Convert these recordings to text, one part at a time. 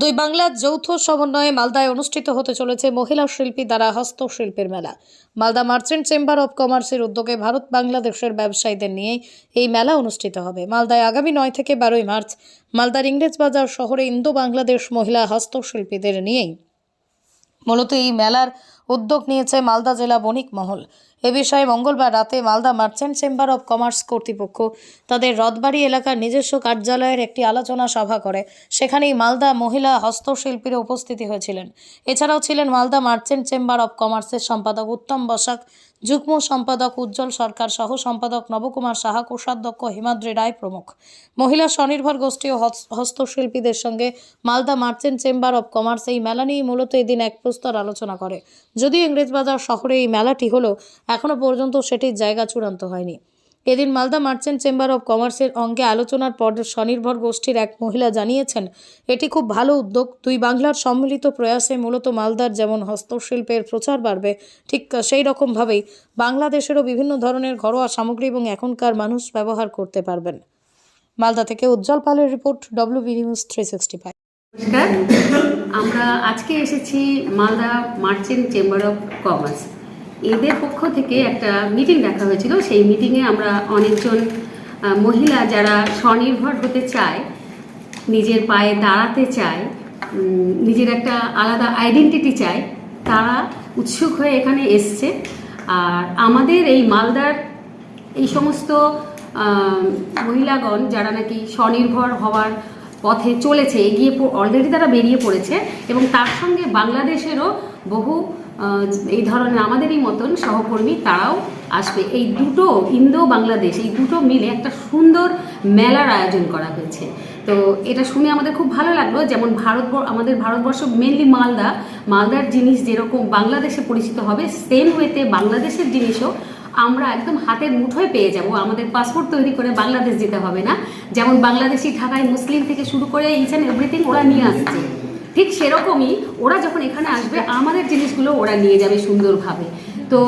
দুই বাংলার যৌথ সমন্বয়ে মালদায় অনুষ্ঠিত হতে চলেছে মহিলা শিল্পী দ্বারা হস্তশিল্পের মেলা। মালদা মার্চেন্ট চেম্বার অব কমার্সের উদ্যোগে ভারত বাংলাদেশের ব্যবসায়ীদের নিয়ে এই মেলা অনুষ্ঠিত হবে। মালদায় আগামী নয় থেকে বারোই মার্চ মালদার ইংরেজবাজার শহরে ইন্দো বাংলাদেশ মহিলা হস্তশিল্পীদের নিয়েই। মূলত এই মেলার উদ্যোগ নিয়েছে মালদা জেলা বণিক মহল। এ বিষয়ে মঙ্গলবার রাতে Malda merchant chamber of commerce কর্তৃপক্ষ তাদের রথবাড়ি এলাকার নিজস্ব কার্যালয়ের একটি আলোচনা সভা করে। সেখানেই মালদা মহিলা হস্তশিল্পীরা উপস্থিতি হয়েছিলেন। এছাড়াও ছিলেন মালদা মার্চেন্ট চেম্বার অব কমার্সের সম্পাদক উত্তম বসাক, যুগ্ম সম্পাদক উজ্জ্বল সরকার সহ সম্পাদক নবকুমার সাহা, কোষাধ্যক্ষ হিমাদ্রি রায় প্রমুখ। মহিলা স্বনির্ভর গোষ্ঠী ও হস- হস্তশিল্পীদের সঙ্গে Malda merchant chamber of commerce এই মেলা নিয়ে মূলত এদিন এক প্রস্তর আলোচনা করে। যদিও ইংরেজবাজার শহরে এই মেলাটি হলো এখনও পর্যন্ত সেটির জায়গা চূড়ান্ত হয়নি। এদিন মালদা মার্চেন্ট চেম্বার অব কমার্সের অঙ্গে আলোচনার পর স্বনির্ভর গোষ্ঠীর এক মহিলা জানিয়েছেন, এটি খুব ভালো উদ্যোগ। দুই বাংলার সম্মিলিত প্রয়াসে মূলত মালদার যেমন হস্তশিল্পের প্রচার বাড়বে, ঠিক সেই রকমভাবেই বাংলাদেশেরও বিভিন্ন ধরনের ঘরোয়া সামগ্রী এবং এখনকার মানুষ ব্যবহার করতে পারবেন। মালদা থেকে উজ্জ্বল পালের report WB news three sixty five. নমস্কার। আমরা আজকে এসেছি Malda merchant chamber of commerce. এদের পক্ষ থেকে একটা মিটিং রাখা হয়েছিল। সেই মিটিংয়ে আমরা অনেকজন মহিলা যারা স্বনির্ভর হতে চায়, নিজের পায়ে দাঁড়াতে চায় নিজের একটা আলাদা আইডেন্টিটি চায়, তারা উৎসুক হয়ে এখানে এসছে। আর আমাদের এই মালদার এই সমস্ত মহিলাগণ যারা নাকি স্বনির্ভর হওয়ার পথে চলেছে, এগিয়ে অলরেডি তারা বেরিয়ে পড়েছে এবং তার সঙ্গে বাংলাদেশেরও বহু এই ধরনের আমাদেরই মতন সহকর্মী তারাও আসবে। এই দুটো ইন্দো বাংলাদেশ এই দুটো মিলে একটা সুন্দর মেলার আয়োজন করা হয়েছে। তো এটা শুনে আমাদের খুব ভালো লাগল, যেমন ভারত, আমাদের ভারতবর্ষ মেনলি মালদা। মালদার জিনিস যেরকম বাংলাদেশে পরিচিত হবে সেম ওয়েতে বাংলাদেশের জিনিসও আমরা একদম হাতের মুঠোয় পেয়ে যাব। আমাদের পাসপোর্ট তৈরি করে বাংলাদেশ যেতে হবে না। যেমন বাংলাদেশি ঢাকায় মুসলিম থেকে শুরু করে ইচ অ্যান্ড এভরিথিং ওরা নিয়ে আসছে। ঠিক সেরকমই ওরা যখন এখানে আসবে, আমাদের জিনিসগুলো ওরা নিয়ে যাবে সুন্দরভাবে। তো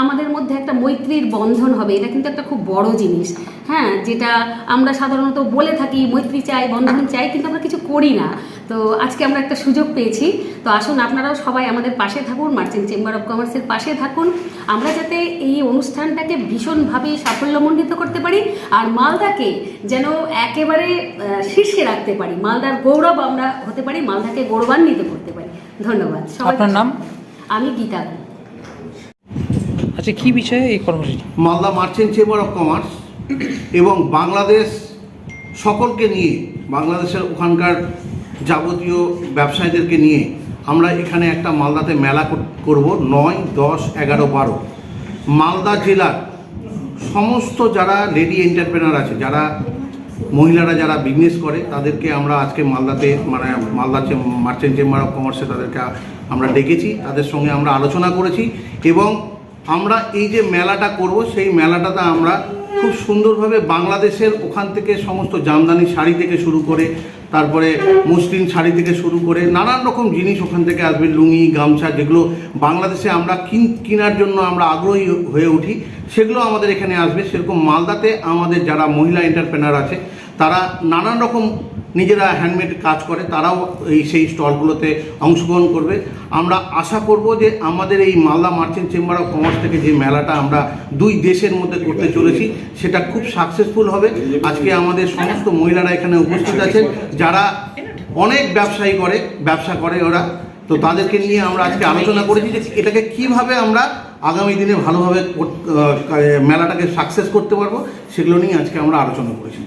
আমাদের মধ্যে একটা মৈত্রীর বন্ধন হবে এটা কিন্তু একটা খুব বড় জিনিস। হ্যাঁ যেটা আমরা সাধারণত বলে থাকি মৈত্রী চাই বন্ধন চাই কিন্তু আমরা কিছু করি না। তো আজকে আমরা একটা সুযোগ পেয়েছি। তো আসুন আপনারাও সবাই আমাদের পাশে থাকুন মার্চেন্ট চেম্বার অফ কমার্সের পাশে থাকুন। আমরা যাতে এই অনুষ্ঠানটাকে ভীষণভাবে সাফল্যমণ্ডিত করতে পারি আর মালদাকে যেন একেবারে শীর্ষে রাখতে পারি। মালদার গৌরব আমরা হতে পারি মালদাকে গৌরবান্বিত করতে পারি। ধন্যবাদ। আপনার নাম? আমি গীতা। আচ্ছা কি বিষয়ে এই কর্মসূচি? Malda merchant chamber of commerce এবং বাংলাদেশ সকলকে নিয়ে, বাংলাদেশের ওখানকার যাবতীয় ব্যবসায়ীদেরকে নিয়ে আমরা এখানে একটা মালদাতে মেলা কর- করব নয়, দশ, এগারো, বারো। মালদা জেলার সমস্ত যারা লেডি এন্টারপ্রেনার আছে, যারা মহিলারা যারা বিজনেস করে, তাদেরকে আমরা আজকে মালদাতে মানে মালদা মার্চেন্ট চেম্বার অফ কমার্সে তাদেরকে আমরা ডেকেছি। তাদের সঙ্গে আমরা আলোচনা করেছি এবং আমরা এই যে মেলাটা করব, সেই মেলাটাতে আমরা খুব সুন্দরভাবে বাংলাদেশের ওখান থেকে সমস্ত জামদানি শাড়ি থেকে শুরু করে, তারপরে মুসলিম শাড়ি থেকে শুরু করে, নানান রকম জিনিস ওখান থেকে আসবে, লুঙ্গি, গামছা, যেগুলো বাংলাদেশে আমরা কিন, কেনার জন্য আমরা আগ্রহী হয়ে উঠি, সেগুলো আমাদের এখানে আসবে। সেরকম মালদাতে আমাদের যারা মহিলা এন্টারপ্রেনার আছে, তারা নানান রকম নিজেরা হ্যান্ডমেড কাজ করে, তারাও এই সেই স্টলগুলোতে অংশগ্রহণ করবে। আমরা আশা করব যে আমাদের এই Malda merchant chamber of commerce থেকে যে মেলাটা আমরা দুই দেশের মধ্যে করতে চলেছি, সেটা খুব সাকসেসফুল হবে। আজকে আমাদের সমস্ত মহিলারা এখানে উপস্থিত আছেন, যারা অনেক ব্যবসায়ী করে, ব্যবসা করে ওরা। তো তাদেরকে নিয়ে আমরা আজকে আলোচনা করেছি যে এটাকে কীভাবে আমরা আগামী দিনে ভালোভাবে মেলাটাকে সাকসেস করতে পারব, সেগুলো নিয়ে আজকে আমরা আলোচনা করেছি।